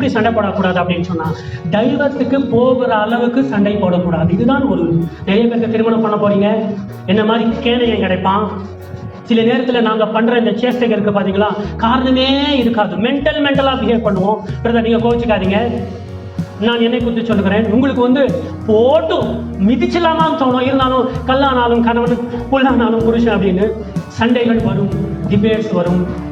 எப்படி சண்டை போடக்கூடாது அப்படின்னு சொன்னா டைவர்ஸுக்கு போகிற அளவுக்கு சண்டை போடக்கூடாது. இதுதான் ஒரு நிறைய பேருக்கு திருமணம் பண்ண போறீங்க. என்ன மாதிரி கேனையன் கிடைப்பான். சில நேரத்தில் நாங்கள் பண்ற இந்த சேஷ்டைகள் இருக்கு பாத்தீங்களா? காரணமே இருக்காது. மென்டல் மென்டலாக பிஹேவ் பண்ணுவோம். பிரதர் நீங்க கோவிச்சுக்காதீங்க. நான் என்னை குறித்து சொல்லுகிறேன். உங்களுக்கு வந்து போட்டும் மிதிச்சலாமான்னு தோணும். இருந்தாலும் கல்லானாலும் கணவன் புல்லானாலும் புருஷன் அப்படின்னு சண்டைகள் வரும். டிபேட்ஸ் வரும்.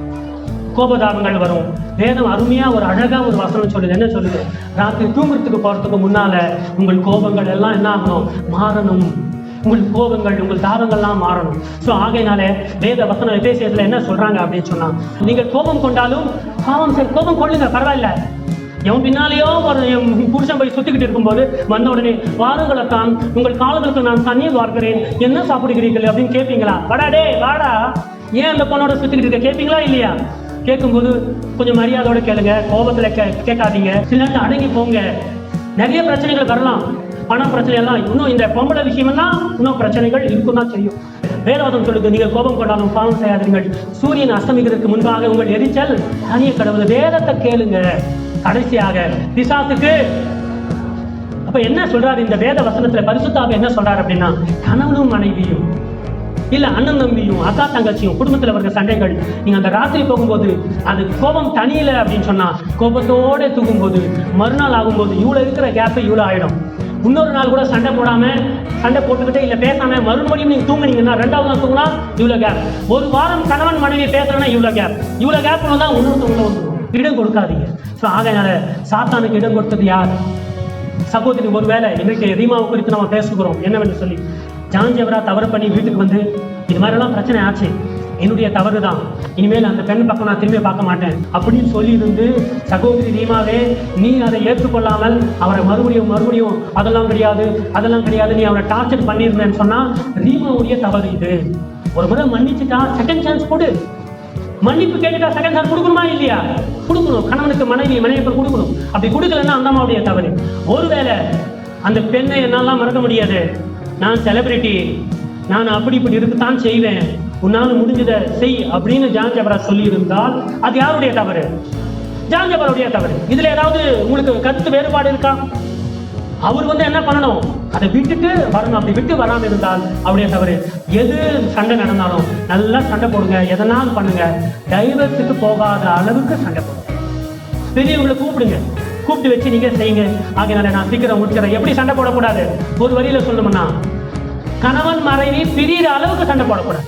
கோபதாபங்கள் வரும். வேதம் அருமையாக ஒரு அழகாக ஒரு வசனம் சொல்லுது. என்ன சொல்லுது? ராத்திரி தூங்குறதுக்கு போகிறதுக்கு முன்னால் உங்கள் கோபங்கள் எல்லாம் என்ன ஆகணும்? மாறணும். உங்கள் கோபங்கள் உங்கள் தாபங்கள்லாம் மாறணும். ஸோ ஆகையினால வேத வசனம் எபேசியத்துல என்ன சொல்கிறாங்க அப்படின்னு சொன்னால் நீங்கள் கோபம் கொண்டாலும் பாவம் சரி கோபம் கொள்ளுங்க பரவாயில்ல. எவன் பின்னாலேயோ ஒரு புருஷன் போய் சுத்திக்கிட்டு இருக்கும்போது வந்த உடனே வாருங்களத்தான் உங்கள் காலங்களுக்கு நான் தண்ணீர் வார்க்கிறேன். என்ன சாப்பிடுகிறீர்கள்? அப்படின்னு கேட்பீங்களா வாடா டே வாடா. ஏன் அந்த பொண்ணோட சுத்திக்கிட்டு இருக்க? கேட்பீங்களா இல்லையா? கேட்கும்போது கொஞ்சம் மரியாதையோட கேளுங்க கோபத்துல கே கேட்காதீங்க. சில நேரத்தில் அடங்கி போங்க. நிறைய பிரச்சனைகள் வரலாம். பண பிரச்சனை எல்லாம் இன்னும் இந்த பொம்பளை விஷயமெல்லாம் இன்னும் பிரச்சனைகள் இருக்கும் தான் செய்யும். வேதவாதம் சொல்லுது நீங்கள் கோபம் கொண்டாலும் பாவம் செய்யாதீர்கள். சூரியன் அஸ்தமிக்கிறதுக்கு முன்பாக உங்கள் எரிச்சல் தனிய கடவுள் வேதத்தை கேளுங்க. கடைசியாக பிசாசுக்கு அப்ப என்ன சொல்றாரு இந்த வேத வசனத்துல பரிசுத்தாவை என்ன சொல்றாரு அப்படின்னா கணவனும் மனைவியும் இல்லை அண்ணன் தம்பியும் அக்கா தங்கச்சியும் குடும்பத்தில் வர்ற சண்டைகள் நீங்கள் அந்த ராத்திரி போகும்போது அது கோபம் தனியில அப்படின்னு சொன்னால் கோபத்தோடு தூங்கும்போது மறுநாள் ஆகும்போது இவ்வளோ இருக்கிற கேப்பை இவ்வளோ ஆகிடும் இன்னொரு நாள் கூட சண்டை போடாமல் சண்டை போட்டுக்கிட்டே இல்லை பேசாமல் மறுபடியும் நீங்கள் தூங்குனீங்கன்னா ரெண்டாவது நாள் தூங்கினா இவ்வளோ கேப் ஒரு வாரம் கணவன் மனைவி பேசுகிறேன்னா இவ்வளோ கேப் இவ்வளோ கேப் தான் இன்னொருத்தவங்கள வந்துடும் இடம் கொடுக்காதீங்க. ஸோ ஆகையினால சாத்தானுக்கு இடம் கொடுத்தது யார்? சகோதரி ஒருவேளை இன்னைக்கு ரீமாவை குறித்து நம்ம பேசுகிறோம். என்னவென்று சொல்லி ஜான் ஜெவரா தவறு பண்ணி வீட்டுக்கு வந்து இது மாதிரிலாம் பிரச்சனை ஆச்சு. என்னுடைய தவறு தான் இனிமேல் அந்த பெண் பக்கம் நான் திரும்பி பார்க்க மாட்டேன். அப்படின்னு சொல்லியிருந்து சகோதரி ரீமாவே நீ அதை ஏற்றுக்கொள்ளாமல் அவரை மறுபடியும் மறுபடியும் அதெல்லாம் கிடையாது அதெல்லாம் கிடையாது நீ அவரை டார்ச்சர் பண்ணியிருந்தேன்னு சொன்னால் ரீமாவுடைய தவறு இது. ஒரு முறை மன்னிச்சுட்டா செகண்ட் சான்ஸ் கொடு. மன்னிப்பு கேட்டுட்டா செகண்ட் சான்ஸ் கொடுக்கணுமா இல்லையா? கொடுக்கணும். கணவனுக்கு மனைவி மனைவிக்கு கொடுக்கணும். அப்படி கொடுக்கலன்னா அந்த அம்மாவுடைய தவறு. ஒருவேளை அந்த பெண்ணை என்னாலாம் மறக்க முடியாது. நான் செலிபிரிட்டி நான் அப்படி இப்படி இருக்கத்தான் செய்வேன். உன்னால் முடிஞ்சதை செய் அப்படின்னு ஜான் ஜபரா சொல்லி இருந்தால் அது யாருடைய தவறு? ஜான் ஜபருடைய தவறு. இதுல ஏதாவது உங்களுக்கு கருத்து வேறுபாடு இருக்கா? அவர் வந்து என்ன பண்ணணும்? அதை விட்டுட்டு வரணும். அப்படி விட்டு வராமல் இருந்தால் அவருடைய தவறு. எது சண்டை நடந்தாலும் நல்லா சண்டை போடுங்க. எதனாலும் பண்ணுங்க. டைவர்ஸுக்கு போகாத அளவுக்கு சண்டை போடுங்க. பெரியவங்களை கூப்பிடுங்க. கூப்பிட்டு வச்சு நீங்க செய்யுங்க. ஆகையினால நான் சீக்கிரம் முடிக்கிறேன் எப்படி சண்டை போடக்கூடாது? ஒரு வழியில் சொல்லணும்னா கணவன் மறைவி பிரியிற அளவுக்கு சண்டை போடக்கூடாது.